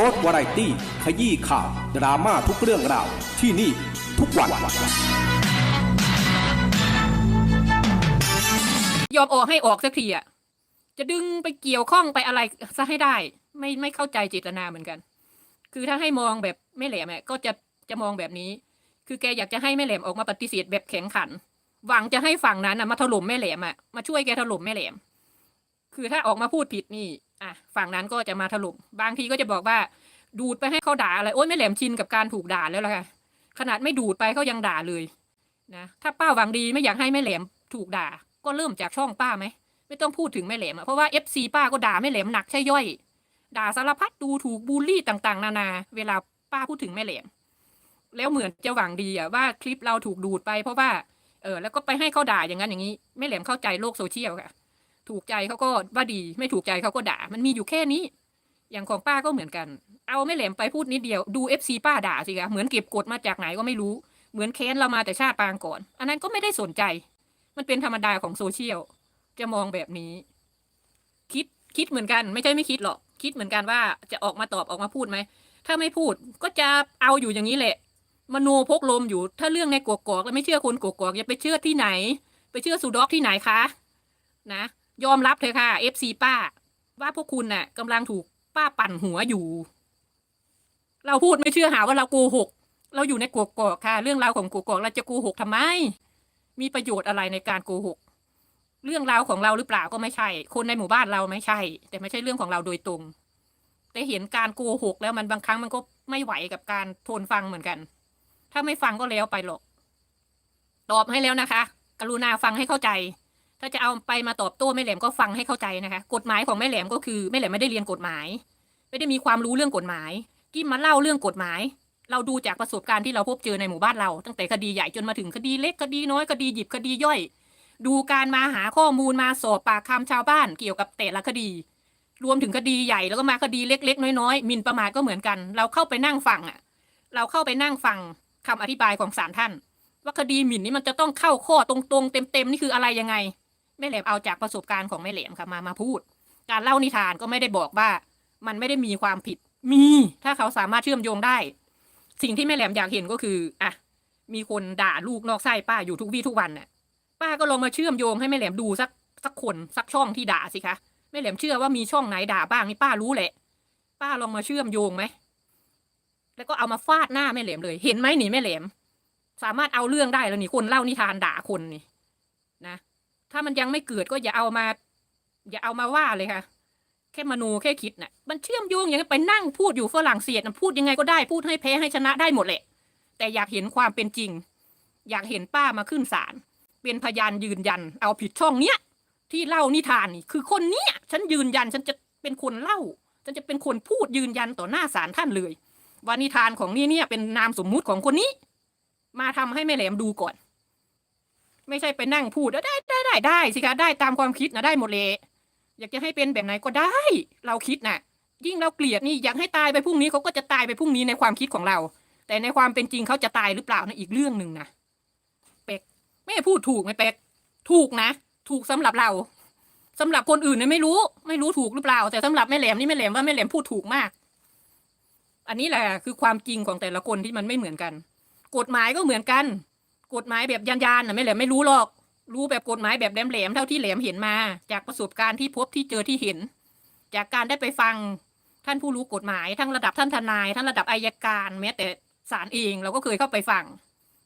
จ๊กวาไรตี้ ขยี้ข่าว ดราม่าทุกเรื่องราว ที่นี่ทุกวัน ยอมออกให้ออกสักทีอะ จะดึงไปเกี่ยวข้องไปอะไรซะให้ได้ ไม่ไม่เข้าใจเจตนาเหมือนกัน คือถ้าให้มองแบบแม่แหลมเนี่ยก็จะจะมองแบบนี้ คือแกอยากจะให้แม่แหลมออกมาปฏิเสธแบบแข็งขัน หวังจะให้ฝั่งนั้นน่ะมาถล่มแม่แหลมอะมาช่วยแกถล่มแม่แหลม คือถ้าออกมาพูดผิดนี่ อะฝั่งนั้นก็จะมาถล่มบางทีก็จะบอกว่า ดูดไปให้เขาด่าอะไรโอ๊ยแม่แหลมชินกับการถูกด่าแล้วล่ะค่ะขนาดไม่ดูดไปเขายังด่าเลยนะถ้าป้าหวังดีไม่อยากให้แม่แหลมถูกด่า ก็เริ่มจากช่องป้าไหมไม่ต้องพูดถึงแม่แหลมอะเพราะว่าเอฟซีป้าก็ด่าแม่แหลมหนักใช่ย่อย ด่าสารพัดดูถูกบูลลี่ต่างๆ นานา เวลาป้าพูดถึงแม่แหลม แล้วเหมือนจะหวังดีอะว่าคลิปเราถูกดูดไปเพราะว่าเออแล้วก็ไปให้เขาด่าอย่างนั้นอย่างนี้แม่แหลมเข้าใจโลกโซเชียลค่ะ ถูกใจเขาก็ว่าดี ไม่ถูกใจเขาก็ด่า มันมีอยู่แค่นี้ อย่างของป้าก็เหมือนกัน เอาแม่แหลมไปพูดนิดเดียวดูเอฟซีป้าด่าสิคะเหมือนเก็บกดมาจากไหนก็ไม่รู้เหมือนแค้นเรามาแต่ชาติปางก่อน อันนั้นก็ไม่ได้สนใจ มันเป็นธรรมดาของโซเชียลจะมองแบบนี้ คิดคิดเหมือนกัน ไม่ใช่ไม่คิดหรอก คิดเหมือนกันว่าจะออกมาตอบออกมาพูดไหมถ้าไม่พูดก็จะเอาอยู่อย่างนี้แหละมโนพกลมอยู่ ถ้าเรื่องในกวกกอกแล้วไม่เชื่อคนกวกกอย่าไปเชื่อที่ไหน ไปเชื่อสุดอกที่ไหนคะ นะ ยอมรับเถอะค่ะ FC ป้า ว่าพวกคุณน่ะกำลังถูกป้าปั่นหัวอยู่ เราพูดไม่เชื่อหาว่าเราโกหก เราอยู่ในกกอกค่ะ เรื่องราวของกกอกเราจะโกหกทำไม มีประโยชน์อะไรในการโกหก เรื่องราวของเราหรือเปล่าก็ไม่ใช่ คนในหมู่บ้านเราไม่ใช่ แต่ไม่ใช่เรื่องของเราโดยตรง แต่เห็นการโกหกแล้วมันบางครั้งมันก็ไม่ไหวกับการทนฟังเหมือนกัน ถ้าไม่ฟังก็แล้วไปหรอก ตอบให้แล้วนะคะ กรุณาฟังให้เข้าใจ ถ้าจะเอาไปมาตอบโต้แม่แหลมก็ฟังให้เข้าใจนะคะ กฎหมายของแม่แหลมก็คือแม่แหลมไม่ได้เรียนกฎหมาย ไม่ได้มีความรู้เรื่องกฎหมาย กิ้มมาเล่าเรื่องกฎหมาย เราดูจากประสบการณ์ที่เราพบเจอในหมู่บ้านเรา ตั้งแต่คดีใหญ่จนมาถึงคดีเล็กคดีน้อยคดีหยิบคดีย่อย ดูการมาหาข้อมูลมาสอบปากคำชาวบ้านเกี่ยวกับแต่ละคดี รวมถึงคดีใหญ่แล้วก็มาคดีเล็ก ๆ น้อยๆมินประมาทก็เหมือนกัน เราเข้าไปนั่งฟังอะ เราเข้าไปนั่งฟังคำอธิบายของศาลท่าน ว่าคดีหมิ่นนี่มันจะต้องเข้าข้อตรงๆ เต็มๆนี่คืออะไรยังไง แม่แหลมเอาจากประสบการณ์ของแม่แหลมค่ะมามาพูด การเล่านิทานก็ไม่ได้บอกว่า มันไม่ได้มีความผิดมี ถ้าเขาสามารถเชื่อมโยงได้ สิ่งที่แม่แหลมอยากเห็นก็คืออะมีคนด่าลูกนอกไส้ป้าอยู่ทุกวี่ทุกวันน่ะ ป้าก็ลองมาเชื่อมโยงให้แม่แหลมดูสักสักคนสักช่องที่ด่าสิคะแม่แหลมเชื่อว่ามีช่องไหนด่าบ้างนี่ป้ารู้แหละ ป้าลองมาเชื่อมโยงไหมแล้วก็เอามาฟาดหน้าแม่แหลมเลย เห็นไหมหนี่แม่แหลม สามารถเอาเรื่องได้แล้วนี่คนเล่านิทานด่าคนนี่นะ ถ้ามันยังไม่เกิดก็อย่าเอามา อย่าเอามาว่าเลยค่ะ แค่มโนแค่คิดน่ะ มันเชื่อมโยงอย่างนั้ไปนั่งพูดอยู่ฝรั่งเศสพูดยังไงก็ได้พูดให้แพ้ให้ชนะได้หมดแหละ แต่อยากเห็นความเป็นจริง อยากเห็นป้ามาขึ้นศาลเป็นพยานยืนยัน เอาผิดช่องเนี้ยที่เล่านิทานนี่คือคนเนี้ยฉันยืนยันฉันจะเป็นคนเล่า ฉันจะเป็นคนพูดยืนยันต่อหน้าศาลท่านเลยว่านิทานของนี่เนี่ยเป็นนามสมมุติของคนนี้ มาทำให้แม่แหลมดูก่อน ไม่ใช่ไปนั่งพูดได้ ได้ได้สิคะได้ตามความคิดนะได้หมดเลยอยากจะให้เป็นแบบไหนก็ได้ เราคิดน่ะ ยิ่งเราเกลียดนี่อยากให้ตายไปพรุ่งนี้เขาก็จะตายไปพรุ่งนี้ในความคิดของเรา แต่ในความเป็นจริงเขาจะตายหรือเปล่านะอีกเรื่องหนึ่งนะเป็กแม่พูดถูกไหมเป็กถูกนะ ถูกสำหรับเราสำหรับคนอื่นเนี่ยไม่รู้ ไม่รู้ถูกหรือเปล่า แต่สำหรับแม่แหลมนี่แม่แหลมว่าแม่แหลมพูดถูกมาก อันนี้แหละคือความจริงของแต่ละคนที่มันไม่เหมือนกัน กฎหมายก็เหมือนกัน กฎหมายแบบยันยานๆนะไม่แหลมไม่รู้หรอก รู้แบบกฎหมายแบบแหลมๆเท่าที่แหลมเห็นมา จากประสบการณ์ที่พบที่เจอที่เห็น จากการได้ไปฟังท่านผู้รู้กฎหมาย ทั้งระดับท่านทนาย ทั้งระดับอายการ แม้แต่ศาลเองเราก็เคยเข้าไปฟัง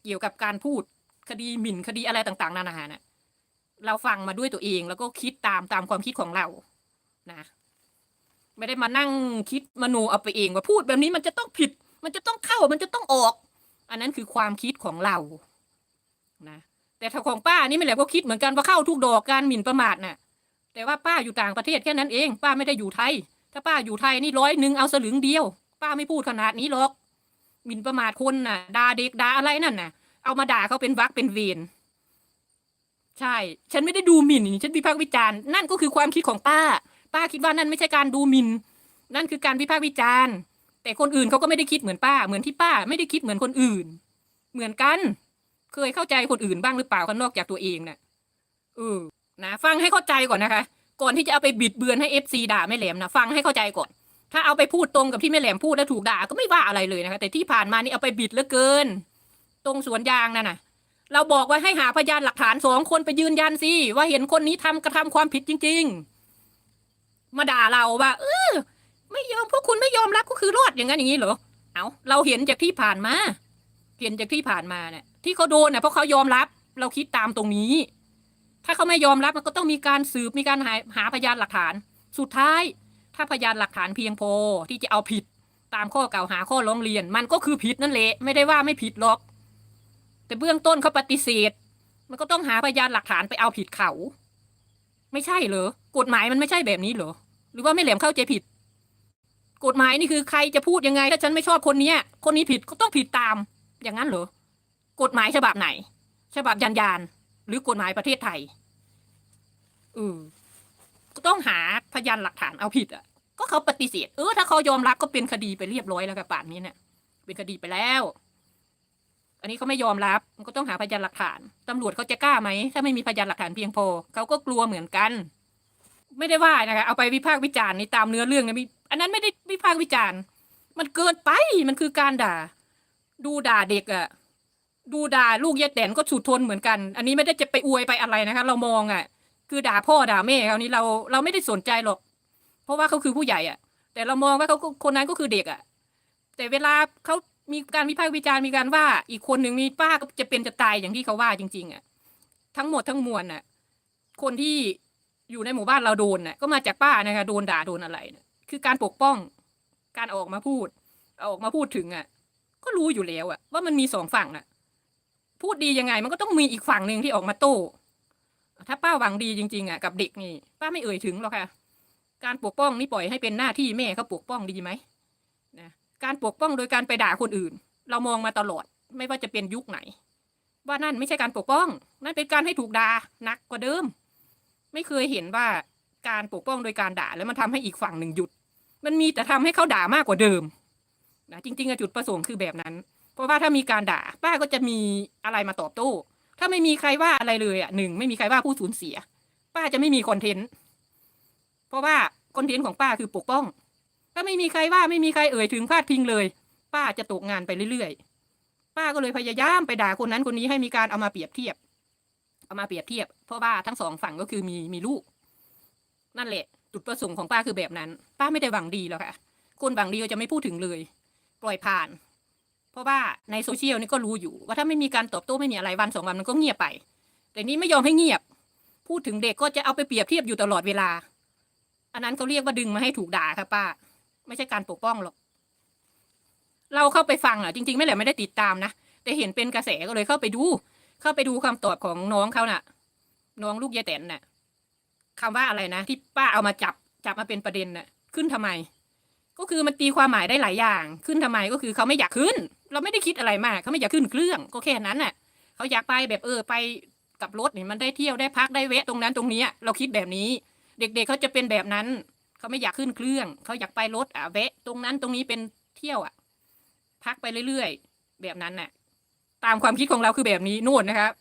เกี่ยวกับการพูดคดีหมิ่นคดีอะไรต่างๆนานาน่ะเราฟังมาด้วยตัวเองแล้วก็คิดตามตามความคิดของเรานะไม่ได้มานั่งคิดมโนเอาไปเองว่าพูดแบบนี้มันจะต้องผิด มันจะต้องเข้ามันจะต้องออก อันนั้นคือความคิดของเรานะ แต่ถ้าของป้านี่ไม่แหละก็คิดเหมือนกันว่าเข้าทุกดอกการหมิ่นประมาทน่ะ แต่ว่าป้าอยู่ต่างประเทศแค่นั้นเอง ป้าไม่ได้อยู่ไทย ถ้าป้าอยู่ไทยนี่ร้อยหนึ่งเอาสลึงเดียว ป้าไม่พูดขนาดนี้หรอกหมิ่นประมาทคนน่ะด่าเด็กด่าอะไรนั่นน่ะ เอามาด่าเขาเป็นวักเป็นเวรใช่ ฉันไม่ได้ดูหมิ่นฉันวิพากษ์วิจารณ์นั่นก็คือความคิดของป้า ป้าคิดว่านั่นไม่ใช่การดูหมิ่นนั่นคือการวิพากษ์วิจารณ์ แต่คนอื่นเขาก็ไม่ได้คิดเหมือนป้า เหมือนที่ป้าไม่ได้คิดเหมือนคนอื่น เหมือนกัน เคยเข้าใจคนอื่นบ้างหรือเปล่ากันนอกจากตัวเองน่ะเออนะฟังให้เข้าใจก่อนนะคะ ก่อนที่จะเอาไปบิดเบือนให้เอฟซีด่าไม่แหลมนะฟังให้เข้าใจก่อน ถ้าเอาไปพูดตรงกับที่แม่แหลมพูดแล้วถูกด่าก็ไม่ว่าอะไรเลยนะคะ แต่ที่ผ่านมานี่เอาไปบิดเหลือเกิน ตรงสวนยางนั่นน่ะ เราบอกว่าให้หาพยานหลักฐานสองคนไปยืนยันสิว่าเห็นคนนี้ทำกระทำความผิดจริง ๆ มาด่าเราว่า เออไม่ยอมพวกคุณไม่ยอมรับก็คือรอดอย่างนั้นอย่างนี้เหรอเอาเราเห็นจากที่ผ่านมา เห็นจากที่ผ่านมาเนี่ย ที่เขาโดนเนี่ยเพราะเขายอมรับ เราคิดตามตรงนี้ ถ้าเขาไม่ยอมรับมันก็ต้องมีการสืบมีการหาหาพยานหลักฐาน สุดท้าย ถ้าพยานหลักฐานเพียงพอที่จะเอาผิดตามข้อกล่าวหาข้อร้องเรียน มันก็คือผิดนั่นแหละไม่ได้ว่าไม่ผิดหรอก แต่เบื้องต้นเขาปฏิเสธ มันก็ต้องหาพยานหลักฐานไปเอาผิดเขา ไม่ใช่เหรอกฎหมายมันไม่ใช่แบบนี้เหรอหรือว่าไม่แหลมเข้าใจผิด กฎหมายนี่คือใครจะพูดยังไง ถ้าฉันไม่ชอบคนเนี้ย คนนี้ผิดก็ต้องผิดตามอย่างนั้นเหรอ กฎหมายฉบับไหน ฉบับยันยานหรือกฎหมายประเทศไทยเออต้องหาพยานหลักฐานเอาผิดอะ ก็เขาปฏิเสธเออถ้าเขายอมรับก็เป็นคดีไปเรียบร้อยแล้วกับป่านนี้เนี่ยเป็นคดีไปแล้ว อันนี้เขาไม่ยอมรับ มันก็ต้องหาพยานหลักฐานตำรวจเขาจะกล้าไหมถ้าไม่มีพยานหลักฐานเพียงพอเขาก็กลัวเหมือนกัน ไม่ได้ว่านะคะเอาไปวิพากษ์วิจารณ์ในตามเนื้อเรื่องนะมีอันนั้นไม่ได้วิพากษ์วิจารณ์ มันเกินไปมันคือการด่า ดูด่าเด็กอะ ดูด่าลูกยายแตนก็สุดทนเหมือนกัน อันนี้ไม่ได้จะไปอวยไปอะไรนะคะ เรามองอะคือด่าพ่อด่าแม่เขานี้เราเราไม่ได้สนใจหรอก เพราะว่าเขาคือผู้ใหญ่อะแต่เรามองว่าเขาคนนั้นก็คือเด็กอะแต่เวลาเขามีการวิพากษ์วิจารณ์มีการว่าอีกคนหนึ่งมีป้าก็จะเป็นจะตายอย่างที่เขาว่าจริง ๆอะทั้งหมดทั้งมวลน่ะ คนที่อยู่ในหมู่บ้านเราโดนน่ะ ก็มาจากป้านะคะโดนด่าโดนอะไรนะคือการปกป้อง การออกมาพูดออกมาพูดถึงอะ ก็รู้อยู่แล้วอะ ว่ามันมีสองฝั่งน่ะ พูดดียังไง มันก็ต้องมีอีกฝั่งหนึ่งที่ออกมาโต้ถ้าป้าหวังดีจริง ๆอะกับเด็กนี่ ป้าไม่เอ่ยถึงหรอกค่ะ การปกป้องนี่ปล่อยให้เป็นหน้าที่แม่เขาปกป้องดีไหมนะการปกป้องโดยการไปด่าคนอื่น เรามองมาตลอดไม่ว่าจะเป็นยุคไหน ว่านั่นไม่ใช่การปกป้อง นั่นเป็นการให้ถูกด่าหนักกว่าเดิม ไม่เคยเห็นว่าการปกป้องโดยการด่าแล้วมันทำให้อีกฝั่งหนึ่งหยุด มันมีแต่ทำให้เขาด่ามากกว่าเดิมนะจริงๆจุดประสงค์คือแบบนั้น เพราะว่าถ้ามีการด่าป้าก็จะมีอะไรมาตอบโต้ ถ้าไม่มีใครว่าอะไรเลยอะหนึ่งไม่มีใครว่าผู้สูญเสีย ป้าจะไม่มีคอนเทนต์เพราะว่าคอนเทนต์ของป้าคือปกป้อง ถ้าไม่มีใครว่าไม่มีใครเอ่ยถึงพาดพิงเลย ป้าจะตกงานไปเรื่อยๆ ป้าก็เลยพยายามไปด่าคนนั้นคนนี้ให้มีการเอามาเปรียบเทียบ เอามาเปรียบเทียบ เพราะว่าทั้งสองฝั่งก็คือมีมีลูก นั่นแหละ จุดประสงค์ของป้าคือแบบนั้น ป้าไม่ได้หวังดีหรอกค่ะ คนหวังดีก็จะไม่พูดถึงเลย ปล่อยผ่าน เพราะว่าในโซเชียลนี่ก็รู้อยู่ ว่าถ้าไม่มีการตอบโต้ไม่มีอะไรวันสองวันมันก็เงียบไป แต่นี้ไม่ยอมให้เงียบ พูดถึงเด็กก็จะเอาไปเปรียบเทียบอยู่ตลอดเวลา อันนั้นเขาเรียกว่าดึงมาให้ถูกด่าค่ะป้า ไม่ใช่การปกป้องหรอก เราเข้าไปฟังอะจริงๆ ไม่แหละไม่ได้ติดตามนะแต่เห็นเป็นกระแสก็เลยเข้าไปดู เข้าไปดูคำตอบของน้องเขาน่ะ น้องลูกยายแตนน่ะคำว่าอะไรนะที่ป้าเอามาจับจับมาเป็นประเด็นน่ะ ขึ้นทำไม ก็คือมันตีความหมายได้หลายอย่าง ขึ้นทำไมก็คือเขาไม่อยากขึ้น เราไม่ได้คิดอะไรมากเขาไม่อยากขึ้นเครื่องก็แค่นั้นน่ะเขาอยากไปแบบเออไปกับรถเนี่ยมันได้เที่ยวได้พักได้แวะตรงนั้นตรงนี้เราคิดแบบนี้ เด็กๆเขาจะเป็นแบบนั้นเขาไม่อยากขึ้นเครื่องเขาอยากไปรถอะแวะตรงนั้นตรงนี้เป็นเที่ยวอะ พักไปเรื่อยๆแบบนั้นน่ะ ตามความคิดของเราคือแบบนี้นู่นนะครับ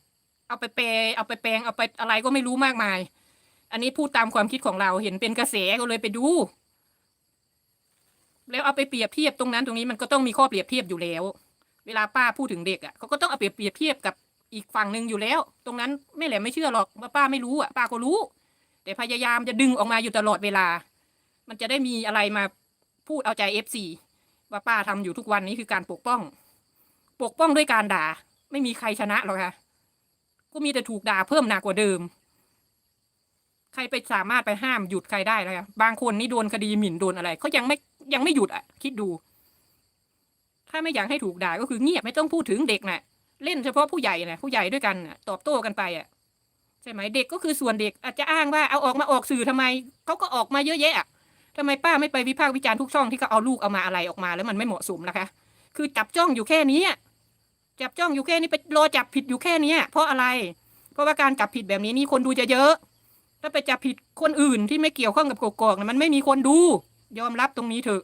เอาไปแปลเอาไปแปลงเอาไปอะไรก็ไม่รู้มากมาย อันนี้พูดตามความคิดของเราเห็นเป็นกระแสก็เลยไปดู แล้วเอาไปเปรียบเทียบตรงนั้นตรงนี้มันก็ต้องมีข้อเปรียบเทียบอยู่แล้ว เวลาป้าพูดถึงเด็กอะเขาก็ต้องเอาเปรียบเปรียบเทียบกับอีกฝั่งหนึ่งอยู่แล้ว ตรงนั้นไม่แหละไม่เชื่อหรอกว่าป้าไม่รู้อะป้าก็รู้ แต่พยายามจะดึงออกมาอยู่ตลอดเวลา มันจะได้มีอะไรมาพูดเอาใจเอฟซีว่าป้าทำอยู่ทุกวันนี้คือการปกป้อง ปกป้องด้วยการด่า ไม่มีใครชนะหรอกค่ะก็มีแต่ถูกด่าเพิ่มหนักกว่าเดิม ใครไปสามารถไปห้ามหยุดใครได้แล้วบางคนนี่โดนคดีหมิ่นโดนอะไรเขายังไม่ ยังไม่หยุดอะ คิดดู ถ้าไม่อยากให้ถูกด่าก็คือเงียบไม่ต้องพูดถึงเด็กน่ะ เล่นเฉพาะผู้ใหญ่น่ะผู้ใหญ่ด้วยกันนะตอบโต้กันไปอะใช่ไหมเด็กก็คือส่วนเด็กอาจจะอ้างว่าเอาออกมาออกสื่อทำไมเขาก็ออกมาเยอะแยะอะทำไมป้าไม่ไปวิพากษ์วิจารณ์ทุกช่องที่เขาเอาลูกเอามาอะไรออกมาแล้วมันไม่เหมาะสมนะคะ คือจับจ้องอยู่แค่นี้จับจ้องอยู่แค่นี้ไปรอจับผิดอยู่แค่นี้เพราะอะไร เพราะว่าการจับผิดแบบนี้นี่คนดูจะเยอะ ถ้าไปจับผิดคนอื่นที่ไม่เกี่ยวข้องกับกกอกๆน่ะมันไม่มีคนดู ยอมรับตรงนี้เถอะ